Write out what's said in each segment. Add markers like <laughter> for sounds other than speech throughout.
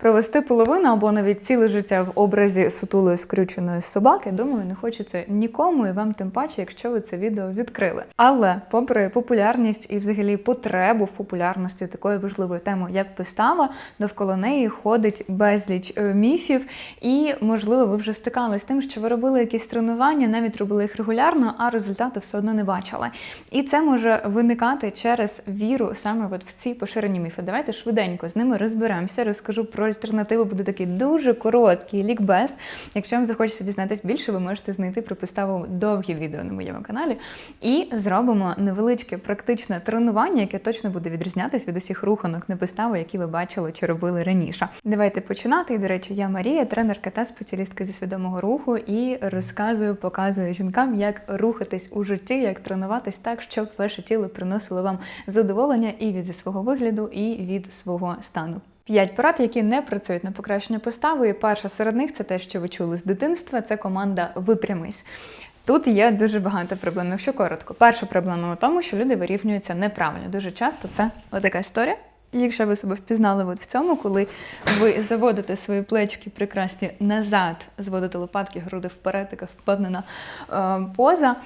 Провести половину або навіть ціле життя в образі сутулої скрюченої собаки, думаю, не хочеться нікому, і вам тим паче, якщо ви це відео відкрили. Але, попри популярність і взагалі потребу в популярності такої важливої теми, як постава, довкола неї ходить безліч е, міфів, і можливо, ви вже стикались з тим, що ви робили якісь тренування, навіть робили їх регулярно, а результату все одно не бачили. І це може виникати через віру саме от в ці поширені міфи. Давайте швиденько з ними розберемося, розкажу про альтернативу. Буде такий дуже короткий лікбез. Якщо вам захочеться дізнатись більше, ви можете знайти про поставу довгі відео на моєму каналі. І зробимо невеличке практичне тренування, яке точно буде відрізнятись від усіх руханок на поставу, які ви бачили чи робили раніше. Давайте починати. І, до речі, я Марія, тренерка та спеціалістка зі свідомого руху, і розказую, показую жінкам, як рухатись у житті, як тренуватись так, щоб ваше тіло приносило вам задоволення і від зі свого вигляду, і від свого стану. П'ять порад, які не працюють на покращення постави. І перша серед них це те, що ви чули з дитинства. Це команда Випрямись. Тут є дуже багато проблем. Якщо коротко, перша проблема у тому, що люди вирівнюються неправильно. Дуже часто це отака історія. Якщо ви себе впізнали от в цьому, коли ви заводите свої плечки прекрасні назад, зводите лопатки, груди вперед, така впевнена е, поза,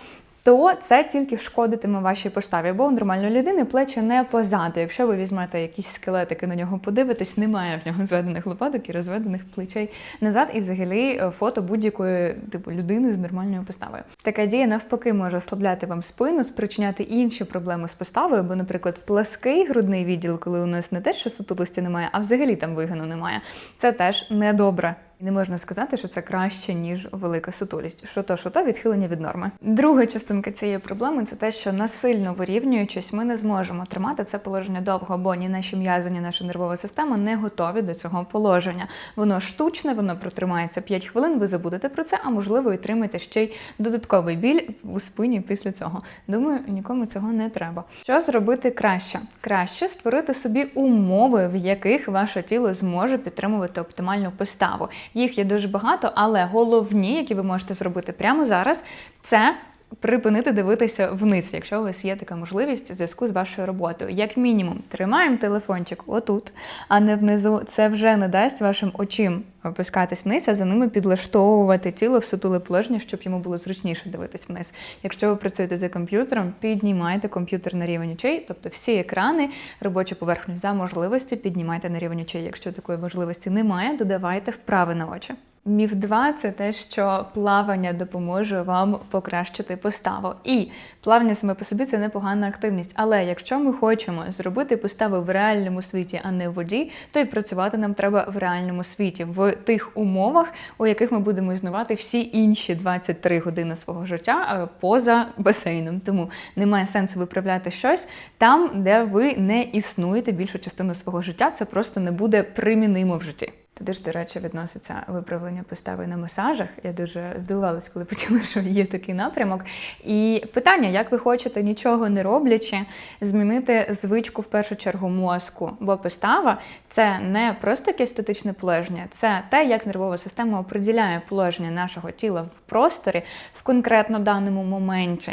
то це тільки шкодитиме вашій поставі. Бо у нормальної людини плечі не позаду. Якщо ви візьмете якісь скелетики на нього подивитесь, немає в нього зведених лопаток і розведених плечей назад, і взагалі е, фото будь-якої типу людини з нормальною поставою. Така дія навпаки може ослабляти вам спину, спричиняти інші проблеми з поставою, бо, наприклад, плаский грудний відділ, коли у нас не те, що сутулості немає, а взагалі там вигину немає. Це теж недобре. Не можна сказати, що це краще, ніж велика сутулість. Що то, що то відхилення від норми. Друга частинка цієї проблеми це те, що насильно вирівнюючись, ми не зможемо тримати це положення довго, бо ні наші м'язи, ні наша нервова система не готові до цього положення. Воно штучне, воно протримається 5 хвилин. Ви забудете про це, а можливо, і тримаєте ще й додатковий біль у спині після цього. Думаю, нікому цього не треба. Що зробити краще? Краще створити собі умови, в яких ваше тіло зможе підтримувати оптимальну поставу. Їх є дуже багато, але головні, які ви можете зробити прямо зараз, це. Припинити дивитися вниз, якщо у вас є така можливість у зв'язку з вашою роботою. Як мінімум, тримаємо телефончик отут, а не внизу. Це вже не дасть вашим очим опускатись вниз, а за ними підлаштовувати тіло в сутуле положення, щоб йому було зручніше дивитись вниз. Якщо ви працюєте за комп'ютером, піднімайте комп'ютер на рівень очей, тобто всі екрани, робочу поверхню за можливості піднімайте на рівень очей. Якщо такої можливості немає, додавайте вправи на очі. Міф 2 – це те, що плавання допоможе вам покращити поставу. І плавання саме по собі це непогана активність. Але якщо ми хочемо зробити постави в реальному світі, а не в воді, то і працювати нам треба в реальному світі, в тих умовах, у яких ми будемо існувати всі інші 23 години свого життя е, поза басейном. Тому немає сенсу виправляти щось там, де ви не існуєте більшу частину свого життя. Це просто не буде примінимо в житті. Туди ж, до речі, відноситься виправлення постави на масажах. Я дуже здивувалась, коли почула, що є такий напрямок. І питання, як ви хочете, нічого не роблячи, змінити звичку в першу чергу мозку. Бо постава це не просто якесь статичне положення, це те, як нервова система оприділяє положення нашого тіла в просторі в конкретно даному моменті.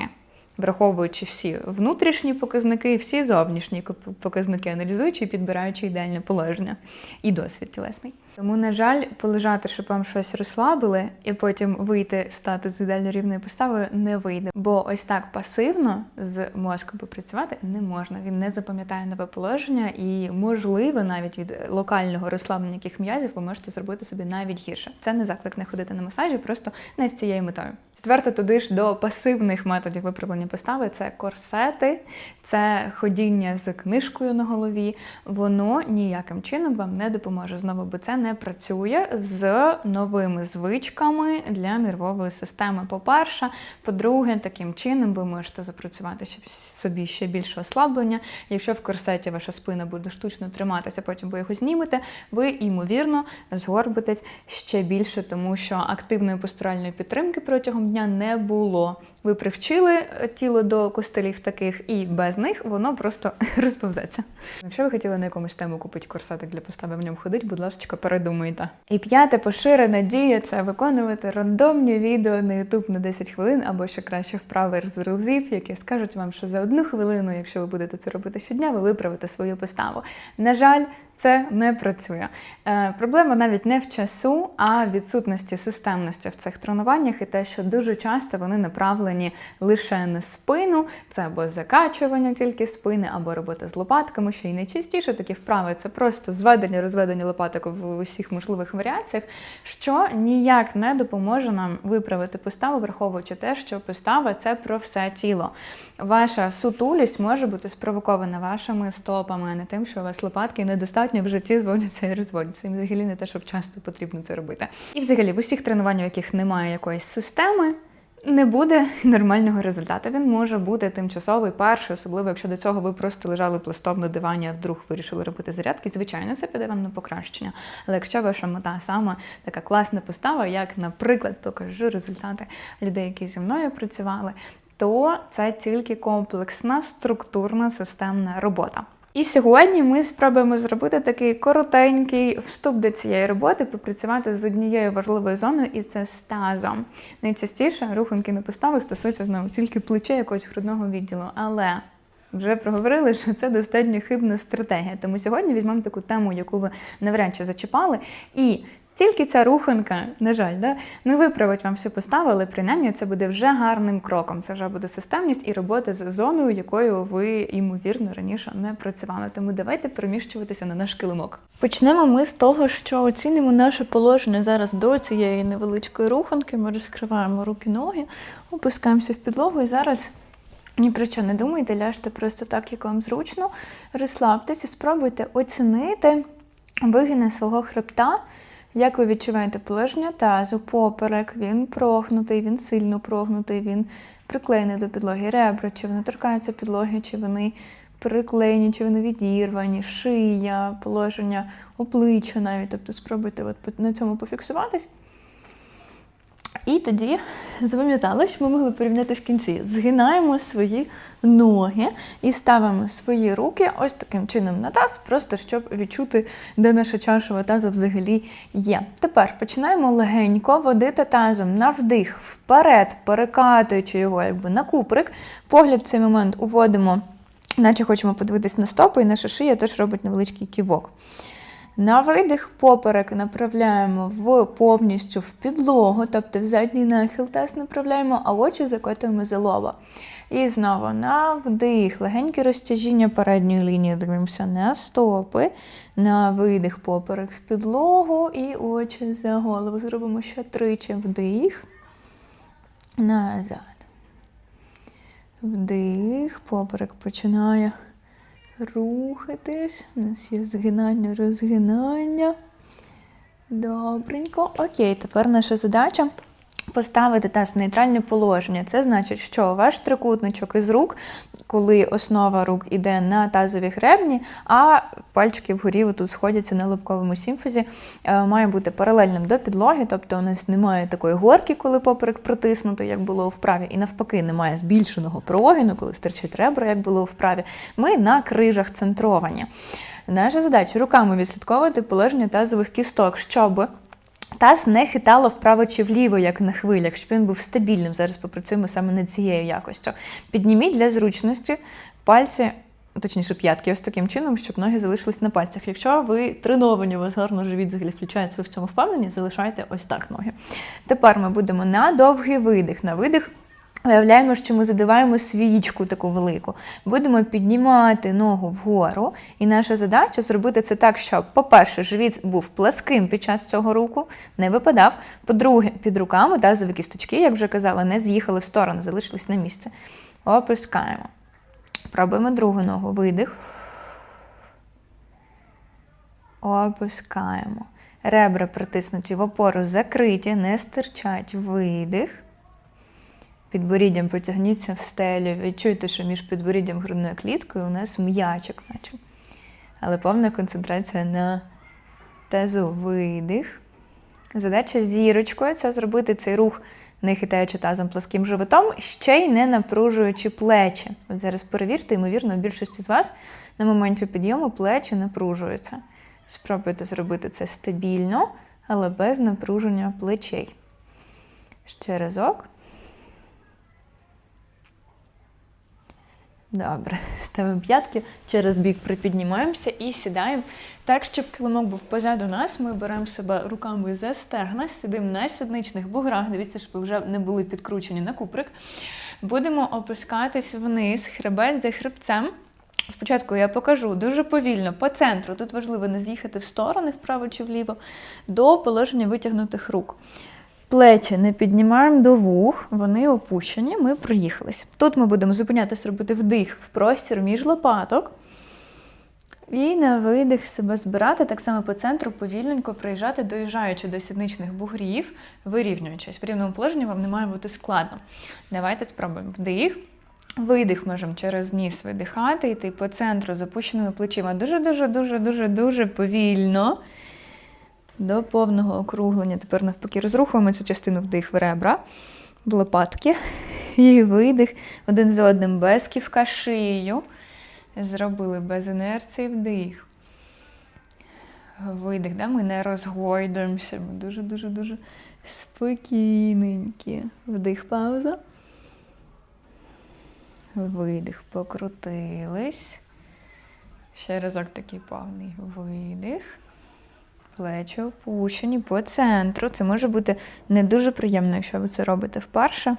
Враховуючи всі внутрішні показники, всі зовнішні показники, аналізуючи і підбираючи ідеальне положення і досвід тілесний. Тому, на жаль, полежати, щоб вам щось розслабили, і потім вийти, встати з ідеально рівною поставою не вийде. Бо ось так пасивно з мозком попрацювати не можна. Він не запам'ятає нове положення, і можливо, навіть від локального розслаблення яких м'язів ви можете зробити собі навіть гірше. Це не заклик не ходити на масажі, просто не з цією метою. Четверте, туди ж до пасивних методів виправлення постави це корсети, це ходіння з книжкою на голові. Воно ніяким чином вам не допоможе знову, бо це не працює з новими звичками для нервової системи. По-перше, по-друге, таким чином ви можете запрацювати собі ще більше ослаблення. Якщо в корсеті ваша спина буде штучно триматися, потім ви його знімете, ви ймовірно згорбитесь ще більше, тому що активної постуральної підтримки протягом дня не було. Ви привчили тіло до костелів таких, і без них воно просто <laughs> розповзеться. Якщо ви хотіли на якомусь тему купити корсетик для постави в ньому ходить, будь ласка, передумайте. І п'яте поширена дія це виконувати рандомні відео на YouTube на 10 хвилин, або ще краще вправи з релзів, які скажуть вам, що за одну хвилину, якщо ви будете це робити щодня, ви виправите свою поставу. На жаль, Це не працює. Е, проблема навіть не в часу, а в відсутності системності в цих тренуваннях і те, що дуже часто вони направлені лише на спину, це або закачування тільки спини, або робота з лопатками, що й найчастіше такі вправи це просто зведення, розведення лопаток в усіх можливих варіаціях, що ніяк не допоможе нам виправити поставу, враховуючи те, що постава це про все тіло. Ваша сутулість може бути спровокована вашими стопами, а не тим, що у вас лопатки недостатньо в житті зводяться і розводяться. І взагалі не те, щоб часто потрібно це робити. І взагалі в усіх тренуваннях, в яких немає якоїсь системи. Не буде нормального результату. Він може бути тимчасовий, перший, особливо якщо до цього ви просто лежали пластом на дивані, а вдруг вирішили робити зарядки. Звичайно, це піде вам на покращення. Але якщо ваша мета саме така класна постава, як, наприклад, покажу результати людей, які зі мною працювали, то це тільки комплексна, структурна, системна робота. І сьогодні ми спробуємо зробити такий коротенький вступ до цієї роботи, попрацювати з однією важливою зоною, і це з тазом. Найчастіше рухунки на постави стосуються знову тільки плече якогось грудного відділу. Але вже проговорили, що це достатньо хибна стратегія. Тому сьогодні візьмемо таку тему, яку ви навряд чи зачіпали, і тільки ця руханка, на жаль, да, не виправить вам всю поставу, але принаймні це буде вже гарним кроком. Це вже буде системність і робота з зоною, якою ви, ймовірно, раніше не працювали. Тому давайте переміщуватися на наш килимок. Почнемо ми з того, що оцінимо наше положення зараз до цієї невеличкої руханки. Ми розкриваємо руки-ноги, опускаємося в підлогу і зараз. Ні про що не думайте, ляжте просто так, як вам зручно. Розслабтеся, спробуйте оцінити вигини свого хребта. Як ви відчуваєте положення тазу, поперек, він прогнутий, він сильно прогнутий, він приклеєний до підлоги, ребра, чи вони торкаються підлоги, чи вони приклеєні, чи вони відірвані, шия, положення обличчя навіть. Тобто спробуйте от на цьому пофіксуватись. І тоді запам'ятали, що ми могли порівняти в кінці. Згинаємо свої ноги і ставимо свої руки ось таким чином на таз, просто щоб відчути, де наша чашова таза взагалі є. Тепер починаємо легенько водити тазом на вдих вперед, перекатуючи його якби на куприк. Погляд в цей момент уводимо, наче хочемо подивитись на стопи, і наша шия теж робить невеличкий ківок. На видих поперек направляємо в повністю в підлогу, тобто в задній нахил теж направляємо, а очі закотуємо за лоба. І знову на вдих, легеньке розтяжіння передньої лінії, дивимося на стопи, на видих поперек в підлогу і очі за голову. Зробимо ще тричі вдих. Назад. Вдих, поперек починає рухатись. У нас є згинання, розгинання. Добренько. Окей, тепер наша задача поставити таз в нейтральне положення. Це значить, що ваш трикутничок із рук, коли основа рук іде на тазові гребні, а пальчики вгорі тут сходяться на лобковому симфозі, е, має бути паралельним до підлоги, тобто у нас немає такої горки, коли поперек протиснутий, як було вправі, і навпаки, немає збільшеного прогину, коли стирчить ребра, як було вправі. Ми на крижах центровані. Наша задача руками відслідковувати положення тазових кісток, щоб Таз не хитало вправо чи вліво, як на хвилях, щоб він був стабільним. Зараз попрацюємо саме над цією якостю. Підніміть для зручності пальці, точніше п'ятки, ось таким чином, щоб ноги залишились на пальцях. Якщо ви треновані, у вас гарно живіт взагалі включається, ви в цьому впевнені, залишайте ось так ноги. Тепер ми будемо на довгий видих. На видих. Уявляємо, що ми задиваємо свічку таку велику. Будемо піднімати ногу вгору, і наша задача зробити це так, щоб, по-перше, живіт був пласким під час цього руху, не випадав. По-друге, під руками тазові кісточки, як вже казала, не з'їхали в сторону, залишились на місце. Опускаємо. Пробуємо другу ногу. Видих. Опускаємо. Ребра притиснуті в опору, закриті, не стирчать. Видих. Підборіддям потягніться в стелю. Відчуйте, що між підборіддям грудною кліткою у нас м'ячик, наче. Але повна концентрація на тазу видих. Задача зірочкою це зробити цей рух, не хитаючи тазом пласким животом, ще й не напружуючи плечі. От зараз перевірте, ймовірно, у більшості з вас на моменті підйому плечі напружуються. Спробуйте зробити це стабільно, але без напруження плечей. Ще разок. Добре, <laughs> ставимо п'ятки, через бік припіднімаємося і сідаємо так, щоб килимок був позаду нас. Ми беремо себе руками за стегна, сидимо на сідничних буграх. Дивіться, щоб вже не були підкручені на куприк. Будемо опускатись вниз, хребет за хребцем. Спочатку я покажу дуже повільно по центру. Тут важливо не з'їхати в сторони, вправо чи вліво, до положення витягнутих рук. Плечі не піднімаємо до вух, вони опущені, ми проїхались. Тут ми будемо зупинятися, робити вдих в простір між лопаток. І на видих себе збирати, так само по центру повільненько проїжджати, доїжджаючи до сідничних бугрів, вирівнюючись. В рівному положенні вам не має бути складно. Давайте спробуємо вдих. Видих можемо через ніс видихати, йти по центру з опущеними плечима. Дуже-дуже, дуже, дуже, дуже повільно. До повного округлення. Тепер навпаки розрухуємо цю частину вдих в ребра, в лопатки. І видих один за одним без ківка шию. Зробили без інерції вдих. Видих, да? ми не розгойдуємося. Ми дуже-дуже-дуже спокійненькі. Вдих, пауза. Видих, покрутились. Ще разок такий повний видих. Плечі опущені по центру. Це може бути не дуже приємно, якщо ви це робите вперше.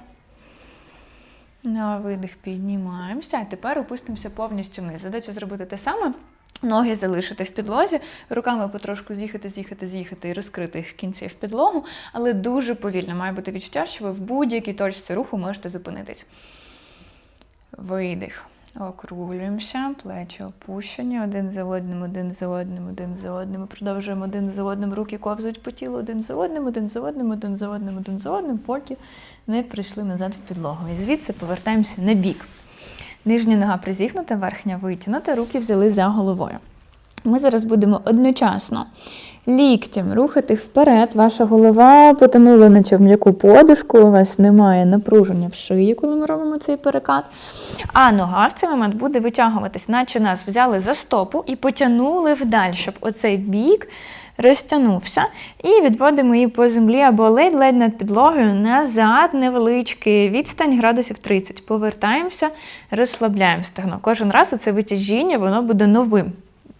На видих піднімаємося, а тепер опустимося повністю вниз. Задача зробити те саме. Ноги залишити в підлозі, руками потрошку з'їхати, з'їхати, з'їхати і розкрити їх в кінці в підлогу, але дуже повільно має бути відчуття, що ви в будь-якій точці руху можете зупинитись. Видих. Округлюємося, плечі опущені, один за одним, один за одним, один за одним. Продовжуємо один за одним, руки ковзують по тілу, один за одним, один за одним, один за одним, один за одним, поки не прийшли назад в підлогу. І звідси повертаємося на бік. Нижня нога призігнута, верхня витягнута, руки взяли за головою. Ми зараз будемо одночасно ліктем рухати вперед. Ваша голова потонула, наче в м'яку подушку, у вас немає напруження в шиї, коли ми робимо цей перекат. А нога в цей момент буде витягуватись, наче нас взяли за стопу і потягнули вдаль, щоб оцей бік розтягнувся. І відводимо її по землі або ледь-ледь над підлогою назад, невеличкий відстань градусів 30. Повертаємося, розслабляємо стегно. Кожен раз оце витяжіння, воно буде новим.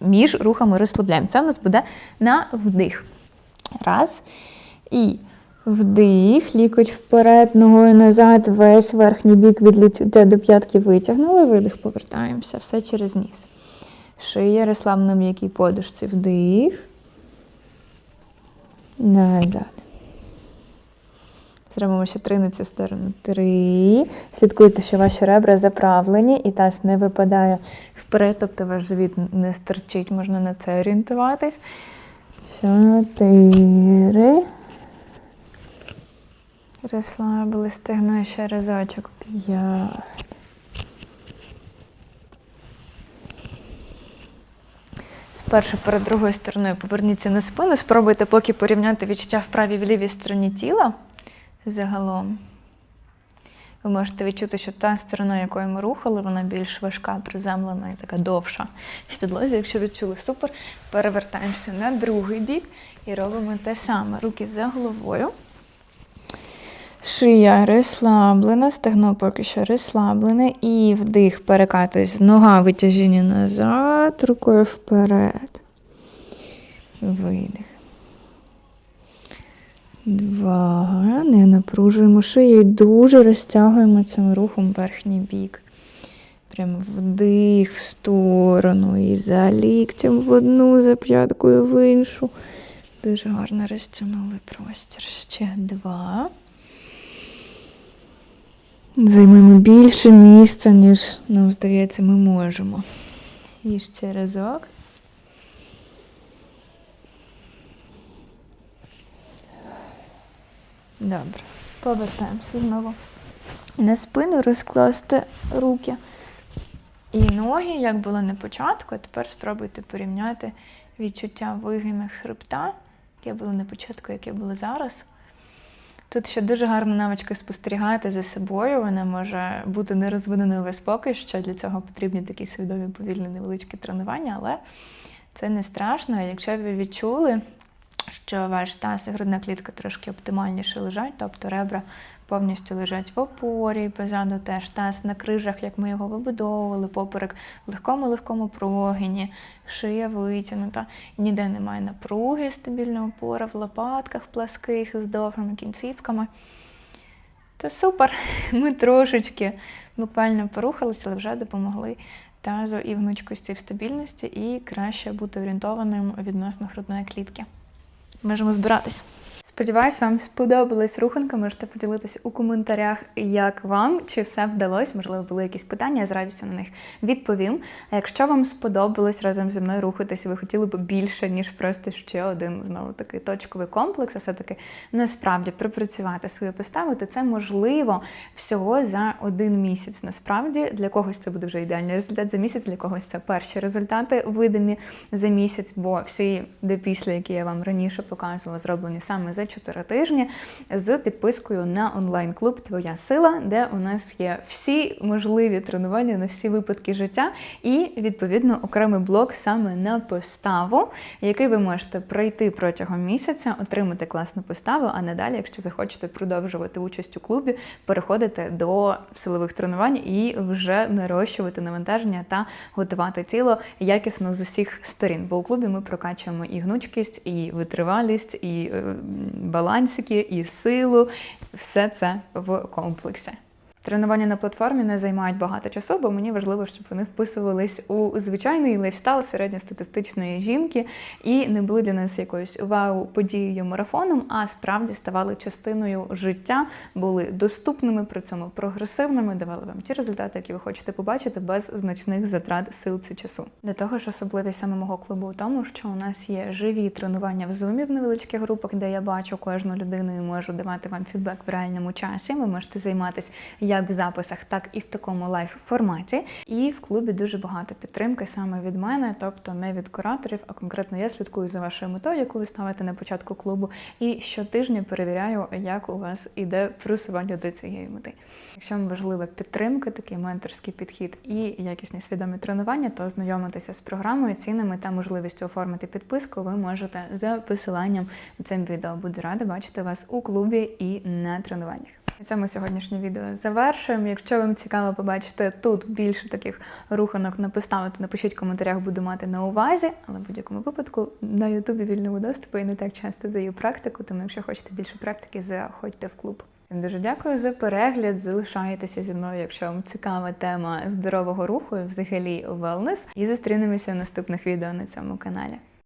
Між рухами розслабляємо. Це у нас буде на вдих. Раз. І вдих, лікоть вперед, ногою назад, весь верхній бік від ліктя до п'ятки витягнули, видих, повертаємося. Все через ніс. Шия розслаблена м'якій подушці. Вдих. Назад. Зробимо ще три на цю сторону. Три. Слідкуйте, що ваші ребра заправлені і таз не випадає вперед, тобто ваш живіт не стерчить, можна на це орієнтуватись. Чотири. Розслабили стегно ще разочок. П'ять. Спершу перед другою стороною поверніться на спину, спробуйте поки порівняти відчуття в правій в лівій стороні тіла загалом. Ви можете відчути, що та сторона, якою ми рухали, вона більш важка, приземлена і така довша. В підлозі, якщо відчули супер, перевертаємося на другий бік і робимо те саме. Руки за головою. Шия розслаблена, стегно поки що розслаблене. І вдих, перекатуюсь. Нога витяжіння назад, рукою вперед. Видих. Два. Не напружуємо шию і дуже розтягуємо цим рухом верхній бік. Прямо вдих в сторону і за ліктем в одну, за п'яткою в іншу. Дуже гарно розтягнули простір. Ще два. Займемо більше місця, ніж нам здається, ми можемо. І ще разок. Добре. Повертаємося знову. На спину розкласти руки і ноги, як було на початку, а тепер спробуйте порівняти відчуття вигину хребта, яке було на початку, яке було зараз. Тут ще дуже гарна навичка спостерігати за собою. Вона може бути не розвиненою весь поки що. Для цього потрібні такі свідомі повільні невеличкі тренування, але це не страшно. Якщо ви відчули що ваш таз і грудна клітка трошки оптимальніше лежать, тобто ребра повністю лежать в опорі, позаду теж таз на крижах, як ми його вибудовували, поперек в легкому-легкому прогині, шия витягнута, ніде немає напруги, стабільна опора в лопатках пласких з довгими кінцівками. То супер, <laughs> ми трошечки буквально порухалися, але вже допомогли тазу і гнучкості в стабільності і краще бути орієнтованим відносно грудної клітки. Можемо збиратись. Сподіваюсь, вам сподобалась руханка. Можете поділитися у коментарях, як вам, чи все вдалося. Можливо, були якісь питання, я з радістю на них відповім. А якщо вам сподобалось разом зі мною рухатися, ви хотіли б більше, ніж просто ще один знову такий точковий комплекс, а все-таки насправді пропрацювати свою поставу, то це можливо всього за один місяць. Насправді для когось це буде вже ідеальний результат за місяць, для когось це перші результати видимі за місяць, бо всі де після, які я вам раніше показувала, зроблені саме за 4 тижні з підпискою на онлайн-клуб Твоя сила, де у нас є всі можливі тренування на всі випадки життя, і відповідно окремий блок саме на поставу, який ви можете пройти протягом місяця, отримати класну поставу, а надалі, якщо захочете продовжувати участь у клубі, переходити до силових тренувань і вже нарощувати навантаження та готувати тіло якісно з усіх сторін. Бо у клубі ми прокачуємо і гнучкість, і витривалість, і е, балансики, і силу. Все це в комплексі. Тренування на платформі не займають багато часу, бо мені важливо, щоб вони вписувались у звичайний лайфстайл середньостатистичної жінки і не були для нас якоюсь вау подією марафоном, а справді ставали частиною життя, були доступними, при цьому прогресивними, давали вам ті результати, які ви хочете побачити, без значних затрат сил чи часу. До того ж, особливість саме мого клубу у тому, що у нас є живі тренування в зумі в невеличких групах, де я бачу кожну людину і можу давати вам фідбек в реальному часі. Ви можете займатися як в записах, так і в такому лайф форматі. І в клубі дуже багато підтримки саме від мене, тобто не від кураторів, а конкретно я слідкую за вашою метою, яку ви ставите на початку клубу, і щотижня перевіряю, як у вас іде просування до цієї мети. Якщо вам важлива підтримка, такий менторський підхід і якісні свідомі тренування, то знайомитися з програмою, цінами та можливістю оформити підписку, ви можете за посиланням цим відео. Буду рада бачити вас у клубі і на тренуваннях. На цьому сьогоднішнє відео завершуємо. Якщо вам цікаво побачити тут більше таких руханок на поставу, то напишіть в коментарях, буду мати на увазі. Але в будь-якому випадку на Ютубі вільному доступу і не так часто даю практику, тому якщо хочете більше практики, заходьте в клуб. Всім Дуже дякую за перегляд. Залишайтеся зі мною, якщо вам цікава тема здорового руху і взагалі wellness. І зустрінемося в наступних відео на цьому каналі.